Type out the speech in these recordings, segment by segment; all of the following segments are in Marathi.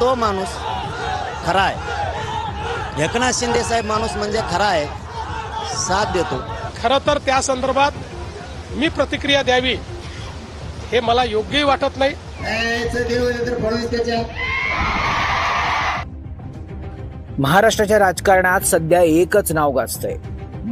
तो माणूस खरा आहे. एकनाथ शिंदे साहेब माणूस म्हणजे खरा आहे साथ देतो. खरं तर त्या संदर्भात मी प्रतिक्रिया द्यावी. हे मला योग्यही वाटत नाही. महाराष्ट्राच्या राजकारणात सध्या एकच नाव गाजतंय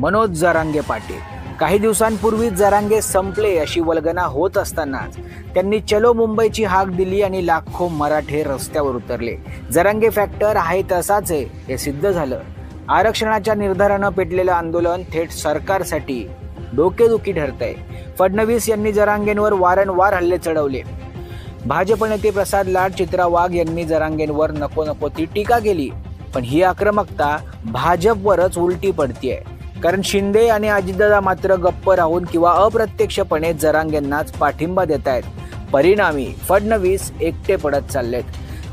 मनोज जरांगे पाटील. काही दिवसांपूर्वी जरांगे संपले अशी वल्गना होत असतानाच त्यांनी चलो मुंबईची हाक दिली आणि लाखो मराठे रस्त्यावर उतरले. जरांगे फॅक्टर आहे तसाच आहे हे सिद्ध झालं. आरक्षणाच्या निर्धारानं पेटलेलं आंदोलन थेट सरकारसाठी डोकेदुखी ठरतंय. फडणवीस यांनी जरांगेंवर वारंवार हल्ले चढवले. भाजप नेते प्रसाद लाड चित्रा वाघ यांनी जरांगेंवर नको नको ती टीका केली. पण ही आक्रमकता भाजपवरच उलटी पडतीये. कारण शिंदे आणि अजितदादा मात्र गप्प राहून किंवा अप्रत्यक्षपणे जरांगेंनाच पाठिंबा देत आहेत परिणामी फडणवीस एकटे पडत चाललेत.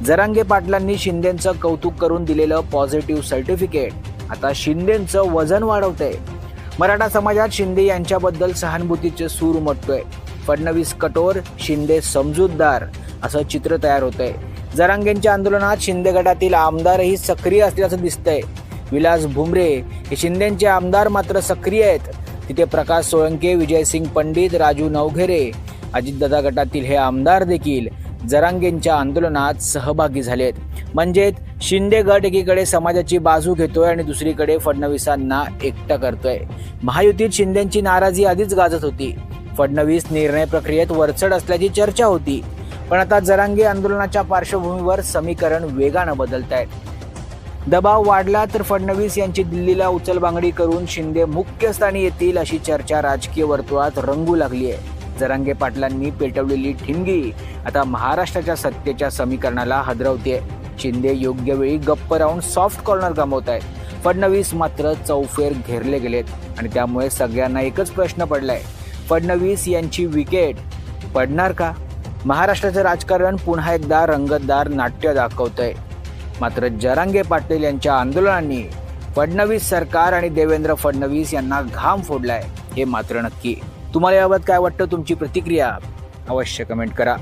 जरांगे पाटलांनी शिंदेचं कौतुक करून दिलेलं पॉझिटिव्ह सर्टिफिकेट. आता शिंदेचं वजन वाढवतंय मराठा समाजात शिंदे यांच्याबद्दल सहानुभूतीचे सूर उमटतोय. फडणवीस कठोर शिंदे समजूतदार असं चित्र तयार होतंय. जरांगेंच्या आंदोलनात शिंदे गटातील आमदारही सक्रिय असल्याचं दिसतंय. विलास भुमरे हे शिंदेचे आमदार मात्र सक्रिय आहेत. तिथे प्रकाश सोळंके विजयसिंग पंडित राजू नवघेरे अजितदादा गटातील हे आमदार देखील जरांगेंच्या आंदोलनात सहभागी झालेत म्हणजेच शिंदे गट एकीकडे समाजाची बाजू घेतोय आणि दुसरीकडे फडणवीसांना एकटं करतोय. महायुतीत शिंदेची नाराजी आधीच गाजत होती. फडणवीस निर्णय प्रक्रियेत वरचढ असल्याची चर्चा होती. पण आता जरांगे आंदोलनाच्या पार्श्वभूमीवर समीकरण वेगानं बदलत आहेत दबाव वाढला तर फडणवीस यांची दिल्लीला उचलबांगडी करून शिंदे मुख्य स्थानी येतील अशी चर्चा राजकीय वर्तुळात रंगू लागली आहे. जरांगे पाटलांनी पेटवलेली ठिणगी आता महाराष्ट्राच्या सत्तेच्या समीकरणाला हदरवते शिंदे योग्य वेळी गप्प राहून सॉफ्ट कॉर्नर गमावत आहेत. फडणवीस मात्र चौफेर घेरले गेलेत आणि त्यामुळे सगळ्यांना एकच प्रश्न पडलाय. फडणवीस यांची विकेट पडणार का? महाराष्ट्राचं राजकारण पुन्हा एकदा रंगतदार नाट्य दाखवतंय. मात्र जरांगे पाटील यांच्या आंदोलनांनी फडणवीस सरकार आणि देवेंद्र फडणवीस यांना घाम फोडलाय हे मात्र नक्की. तुम्हाला याबाबत काय वाटतं? तुमची प्रतिक्रिया अवश्य कमेंट करा.